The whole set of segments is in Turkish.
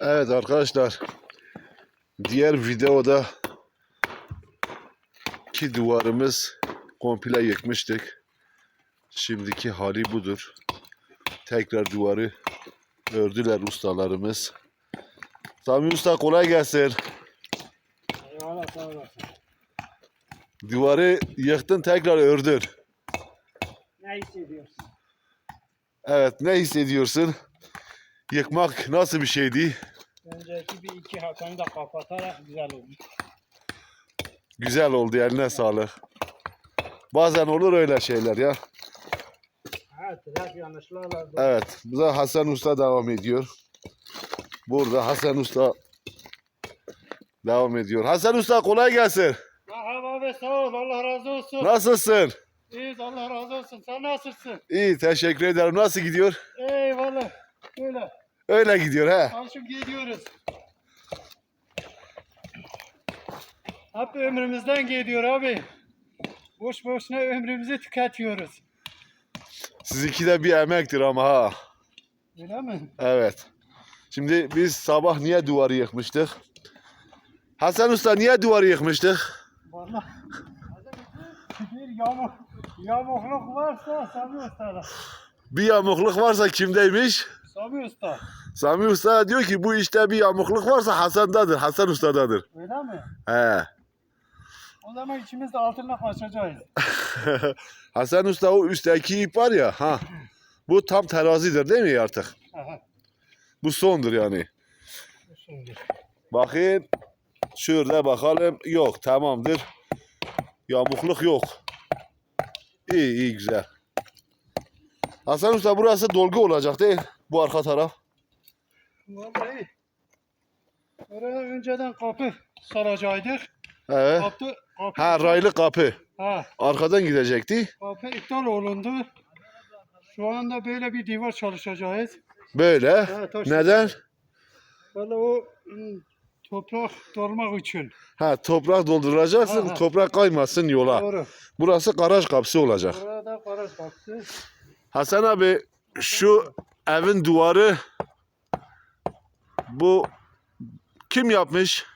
Evet arkadaşlar. Diğer videoda ki duvarımız komple yıkmıştık. Şimdiki hali budur. Tekrar duvarı ördüler ustalarımız. Sami Usta kolay gelsin. Eyvallah sağ olasın. Duvarı yıktın tekrar ördün. Ne hissediyorsun? Evet ne hissediyorsun? Yıkmak nasıl bir şeydi? Önceki bir iki hakanı da kapatarak güzel oldu. Güzel oldu eline sağlık. Bazen olur öyle şeyler ya. Evet. Evet, burada Hasan Usta devam ediyor. Burada Hasan Usta devam ediyor. Hasan Usta kolay gelsin. Merhaba abi sağ ol. Allah razı olsun. Nasılsın? İyiyiz Allah razı olsun. Sen nasılsın? İyi, teşekkür ederim. Nasıl gidiyor? Eyvallah. Böyle. Öyle gidiyor he. Alışıp gidiyoruz. Hep ömrümüzden gidiyor abi. Boş boşuna ömrümüzü tüketiyoruz. Sizinki de bir emektir ama ha. Öyle mi? Evet. Şimdi biz sabah niye duvarı yıkmıştık? Hasan Usta niye duvarı yıkmıştık? Vallahi bir yamuk, yamukluk varsa Sami Usta'da. Bir yamukluk varsa kimdeymiş? Sami Usta. Sami Usta diyor ki bu işte bir yamukluk varsa Hasan'dadır, Hasan Usta'dadır. Öyle mi? He. O zaman ikimiz de altına kaçacağız. Hasan Usta o üstteki ip var ya ha. Bu tam terazidir değil mi artık? Aha. Bu sondur yani. Şimdi. Bakın. Şurada bakalım. Yok tamamdır. Yamukluk yok. İyi iyi güzel. Hasan Usta burası dolgu olacak değil Bu arka taraf. Vallahi. Oraya önceden kapı saracaktık. Evet. Kapı, kapı, Ha raylı kapı. ha, Arkadan gidecekti. kapı iptal olundu. Şu anda böyle bir divar çalışacağız. Böyle. Ha, taş- Neden? Vallahi o ım, toprak dolmak için. Ha toprak dolduracaksın. Ha, ha. Toprak kaymasın yola. Doğru. Burası garaj kapısı olacak. Orada garaj kapısı. Hasan abi şu evin duvarı bu kim yapmış?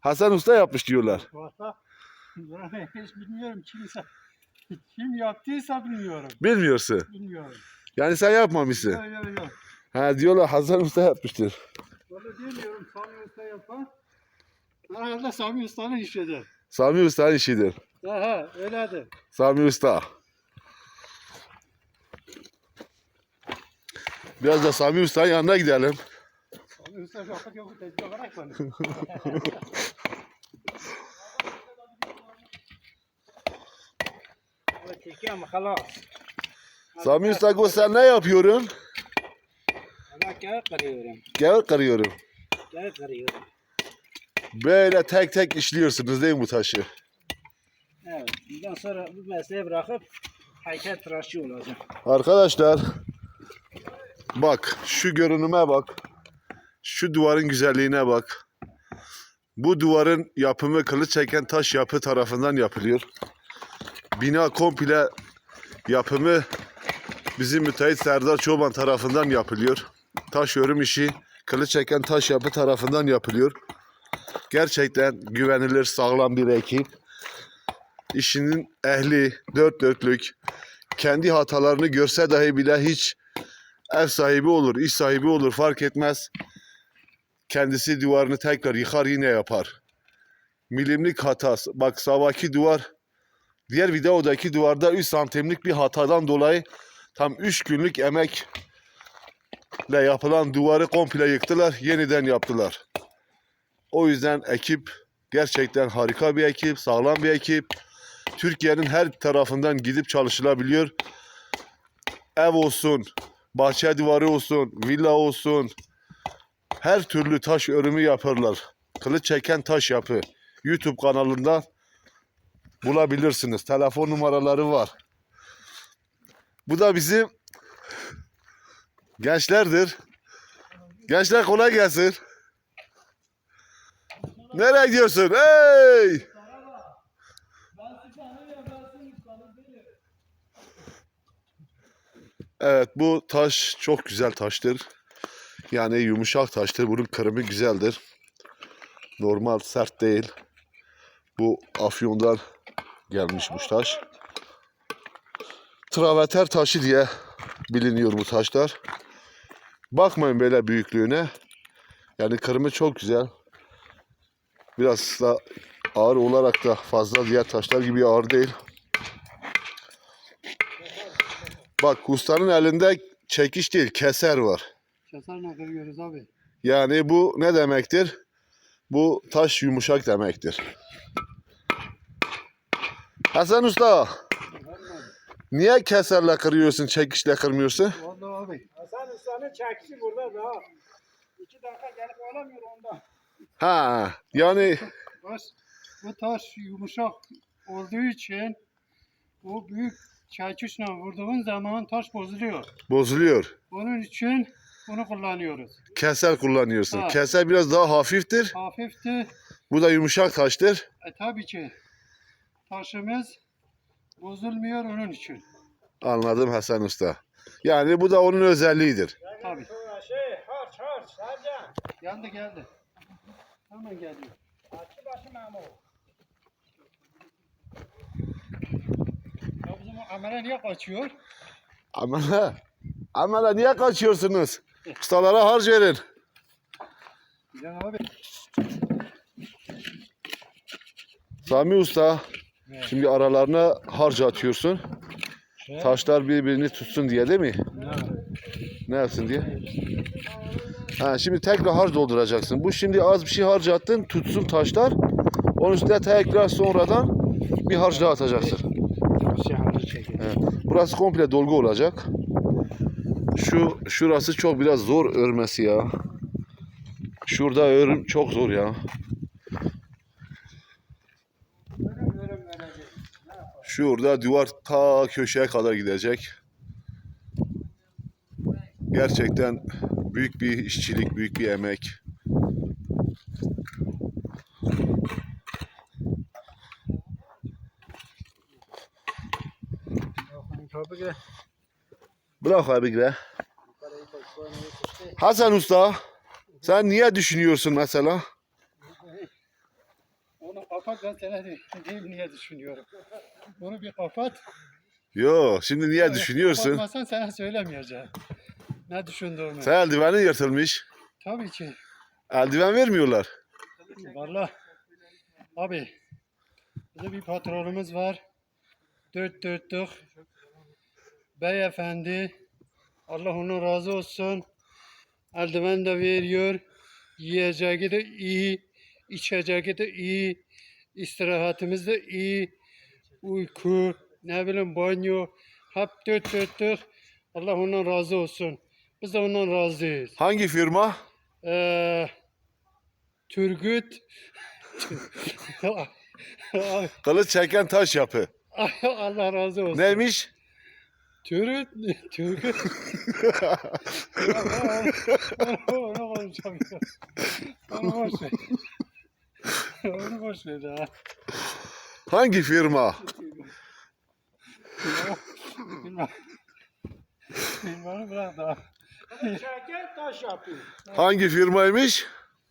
Hasan Usta yapmış diyorlar. Valla hiç bilmiyorum kimse. Kim yaptıysa bilmiyorum. Bilmiyorsun. Bilmiyorum. Yani sen yapmamışsın. Yok yok yok. Ha diyorlar Hasan Usta yapmıştır. Valla bilmiyorum Sami Usta yapan. Herhalde Sami Usta'nın işidir. Sami Usta'nın işidir. Aha öyledir. Sami Usta. Biraz da Sami Usta'nın yanına gidelim. Sami Usta yapıp yok tezgah bırakmadı. Çekiyorum halas. Sami Usta go sen ne yapıyorsun? Ama kağıt kırıyorum. Gel kırıyorum. Kağıt kırıyorum. Böyle tek tek işliyorsunuz değil mi bu taşı? Evet. Bundan sonra bu mesleği bırakıp heykel tıraşı olacağım. Arkadaşlar bak şu görünüme bak. Şu duvarın güzelliğine bak. Bu duvarın yapımı kılıç çeken taş yapı tarafından yapılıyor. Bina komple yapımı bizim müteahhit Serdar Çoban tarafından yapılıyor. Taş örüm işi kılıç çeken taş yapı tarafından yapılıyor. Gerçekten güvenilir sağlam bir ekip. İşinin ehli, dört dörtlük, kendi hatalarını görse dahi bile hiç ev sahibi olur, iş sahibi olur fark etmez. Kendisi duvarını tekrar yıkar yine yapar. Milimlik hatası. Bak sabahki duvar diğer videodaki duvarda 3 santimlik bir hatadan dolayı tam 3 günlük emekle yapılan duvarı komple yıktılar. Yeniden yaptılar. O yüzden ekip gerçekten harika bir ekip, sağlam bir ekip. Türkiye'nin her tarafından gidip çalışılabiliyor. Ev olsun, bahçe duvarı olsun, villa olsun. Her türlü taş örümü yaparlar. Kılıç çeken taş yapı. YouTube kanalında bulabilirsiniz. Telefon numaraları var. Bu da bizim gençlerdir. Gençler kolay gelsin. Nereye gidiyorsun? Hey! Evet bu taş çok güzel taştır. Yani yumuşak taştır. Bunun kırımı güzeldir. Normal sert değil. Bu Afyon'dan gelmiş bu taş. Traveter taşı diye biliniyor bu taşlar. Bakmayın böyle büyüklüğüne. Yani kırımı çok güzel. Biraz da ağır olarak da fazla diğer taşlar gibi ağır değil. Bak ustanın elinde çekiş değil keser var. Keserle kırıyoruz abi. Yani bu ne demektir? Bu taş yumuşak demektir. Hasan Usta, niye keserle kırıyorsun, çekişle kırmıyorsun? Vallahi abi. Hasan Usta'nın çekişi burada daha. İki dakika gelip olamıyor ondan. Ha, yani Taş, bu taş yumuşak olduğu için bu büyük çekiçle vurduğun zaman taş bozuluyor. bozuluyor. Onun için bunu kullanıyoruz. Keser kullanıyorsun. Ha. Keser biraz daha hafiftir. Hafifti. Bu da yumuşak taştır. E tabii ki taşımız bozulmuyor onun için. Anladım Hasan Usta. Yani bu da onun özelliğidir. Tabii. Şey harç harç Sercan. Geldi geldi. Hemen geldi. Açı başı Memo. Amele niye kaçıyor? Amele, amele niye kaçıyorsunuz? Ustalara harç verin. Ya abi. Sami Usta, Evet. şimdi aralarına harç atıyorsun. Taşlar birbirini tutsun diye değil mi? Ne yapsın diye? Ha, şimdi tekrar harç dolduracaksın. Bu şimdi az bir şey harç attın, tutsun taşlar. Onun üstüne tekrar sonradan bir harç daha atacaksın. Evet. Burası komple dolgu olacak. Şu şurası çok biraz zor örmesi ya. Şurada örüm çok zor ya. Şurada duvar ta köşeye kadar gidecek. Gerçekten büyük bir işçilik, büyük bir emek. Bırak abi gire. Hasan Usta, sen niye düşünüyorsun mesela? Onu kapat ben sana de- diyeyim niye düşünüyorum. Bunu bir kapat. Yo, şimdi niye düşünüyorsun? Kapatmazsan sana söylemeyeceğim. Ne düşündüğümü. Sen eldivenin yırtılmış. Tabii ki. Eldiven vermiyorlar. Vallahi abi bizim bir patronumuz var. Dört dörtlük. Beyefendi. Allah onun razı olsun. Eldiven de veriyor. Yiyeceği de iyi. içeceği de iyi. istirahatimiz de iyi. Uyku, ne bileyim banyo. Hep dört dörtlük. Allah ondan razı olsun. Biz de ondan razıyız. Hangi firma? Ee, Turgut. Ay, Kılıç çeken taş yapı. Allah razı olsun. Neymiş? Turgut. Turgut. onu, onu konuşacağım ya. Onu boş ver. onu boş ver ya. Hangi firma? Bilmem. Bilmem bırak da. Kılıç çeken taş yapıyor. Hangi firmaymış?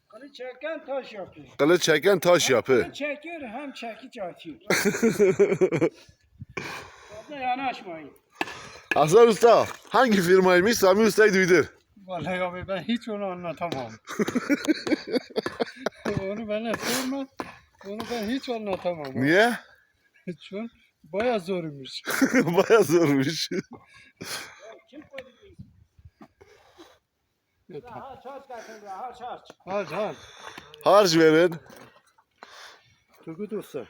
Kılıç çeken taş yapıyor. Kılıç çeken taş yapı. Hem çekiyor hem çekiç atıyor. Fazla yanaşmayın. Hasan Usta, hangi firmaymış? Sami Usta'yı duydur. Vallahi abi ben hiç onu anlatamam. onu bana sorma. Onu ben hiç anlatamam. Niye? Çünkü bayağı zormuş. Baya zormuş. Kim koydu? Harç harç harç harç. Harç verin. Turgut Usta.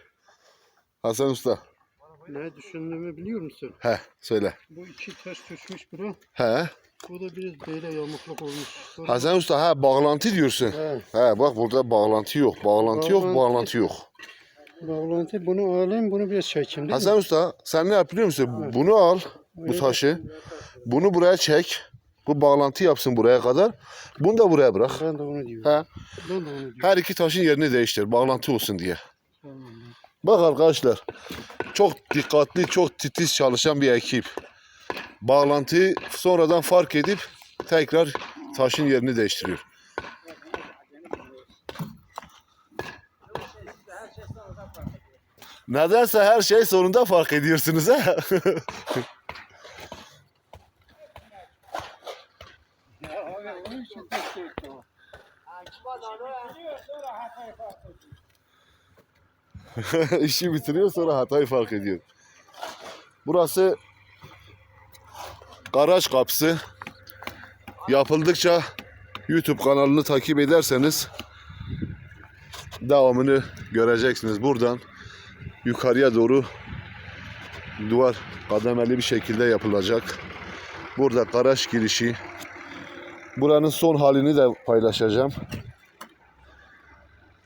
Hasan Usta. Ne düşündüğümü biliyor musun? He, söyle. Bu iki taş düşmüş bura. He. Bu da biraz böyle yamukluk olmuş. Sonra... Hasan Usta, ha bağlantı diyorsun. He. He, bak burada bağlantı yok. Bağlantı yok, Bağlantı- bağlantı yok. Bağlantı bunu alayım bunu biraz çekeyim Hasan mi? Usta, sen ne yap biliyor musun? Bunu al, bu taşı. Bunu buraya çek. Bu bağlantı yapsın buraya kadar. Bunu da buraya bırak. Ben de onu diyorum. He. Ben de onu diyorum. Her iki taşın yerini değiştir. Bağlantı olsun diye. Tamam. Bak arkadaşlar. Çok dikkatli, çok titiz çalışan bir ekip. Bağlantıyı sonradan fark edip tekrar taşın yerini değiştiriyor. Nedense her şey sonunda fark ediyorsunuz ha. Ya abi onun için sonra. İşi bitiriyor sonra hatayı fark ediyor. Burası garaj kapısı. Yapıldıkça YouTube kanalını takip ederseniz devamını göreceksiniz. Buradan yukarıya doğru duvar kademeli bir şekilde yapılacak. Burada garaj girişi. Buranın son halini de paylaşacağım.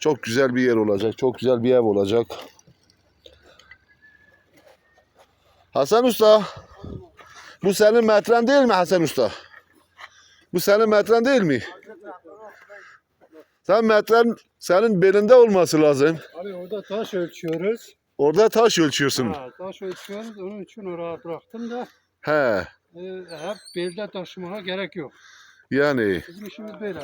Çok güzel bir yer olacak. Çok güzel bir ev olacak. Hasan Usta. Bu senin metren değil mi Hasan Usta? Bu senin metren değil mi? Sen metren senin belinde olması lazım. Abi orada taş ölçüyoruz. Orada taş ölçüyorsun. Ha, taş ölçüyoruz. Onun için oraya bıraktım da He. e, hep belde taşımaya gerek yok. Yani Bizim işimiz böyle.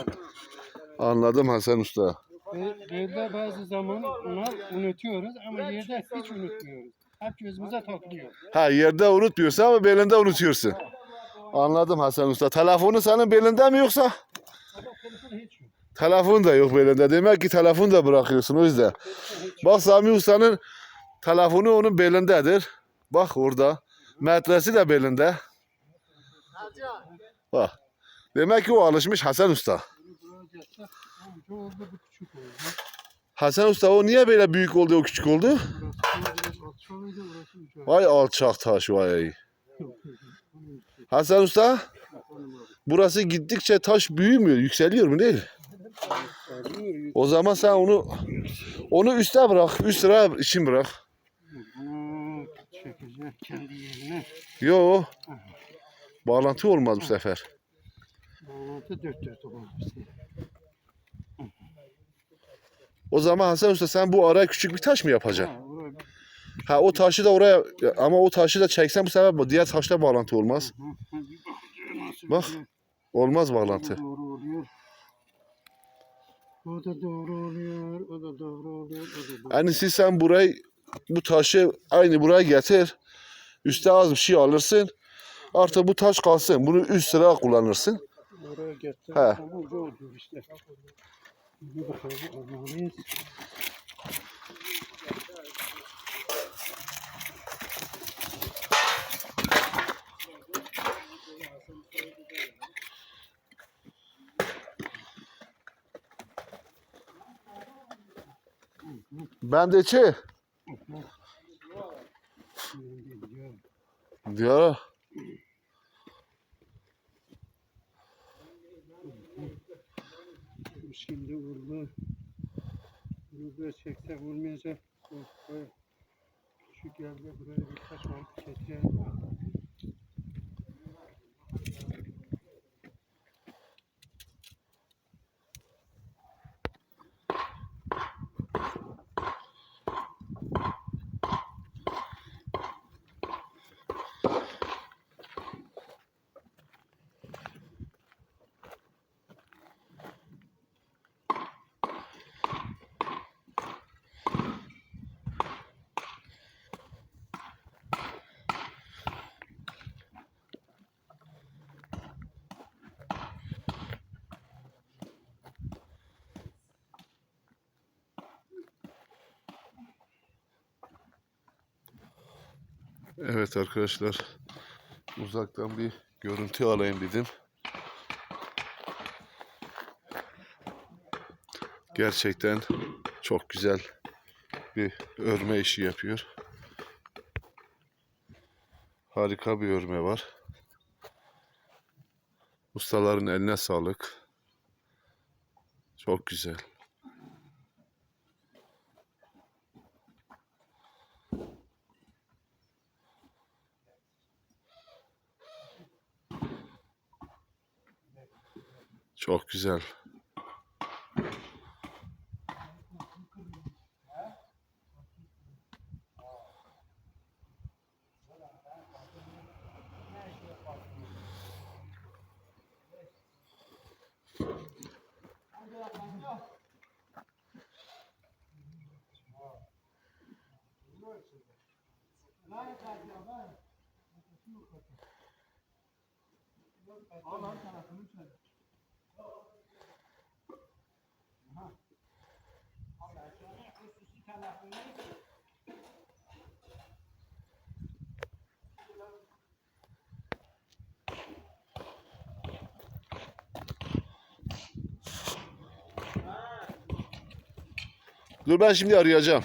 anladım Hasan Usta. Be- Belde bazı zaman onlar unutuyoruz ama yerde hiç unutmuyoruz. Hep gözümüze takılıyor. Ha yerde unutmuyorsun ama belinde unutuyorsun. Anladım Hasan Usta. Telefonu senin belinde mi yoksa? Telefon da yok belinde. Demek ki telefon da bırakıyorsun o yüzden. Bak Sami Usta'nın telefonu onun belindedir. Bak orada. Metresi de belinde. Bak. Demek ki o alışmış Hasan Usta. Bunu buraya gelse amca oldu bu küçük oldu. Hasan Usta o niye böyle büyük oldu o küçük oldu? Vay alçak taş vay. Hasan Usta burası gittikçe taş büyümüyor, yükseliyor mu değil? O zaman sen onu onu üste bırak, üst sıra için bırak. Yo. Bağlantı olmaz bu sefer. Bağlantı dört dört olmuş. O zaman Hasan Usta sen bu araya küçük bir taş mı yapacaksın? Ha, oraya bir- Ha o taşı da oraya ama o taşı da çeksen bu sefer diğer taşla bağlantı olmaz. Bak. Olmaz bağlantı. O da doğru oluyor. O da doğru oluyor. O da doğru. Yani siz sen burayı bu taşı aynı buraya getir. Üste az bir şey alırsın. Artık bu taş kalsın. Bunu üst sıra kullanırsın. Oraya getir. He. Tamam ucu işte. Bir bakalım almalıyız. Bendeki diyor. Şimdi vurdu. Bunu böyle çeksek vurmayacak. Bak, Böyle küçük geldi buraya bir taş var. Evet arkadaşlar. Uzaktan bir görüntü alayım dedim. Gerçekten çok güzel bir örme işi yapıyor. Harika bir örme var. Ustaların eline sağlık. Çok güzel. Çok güzel. Allah'ın tarafını çözdü. Dur ben şimdi arayacağım.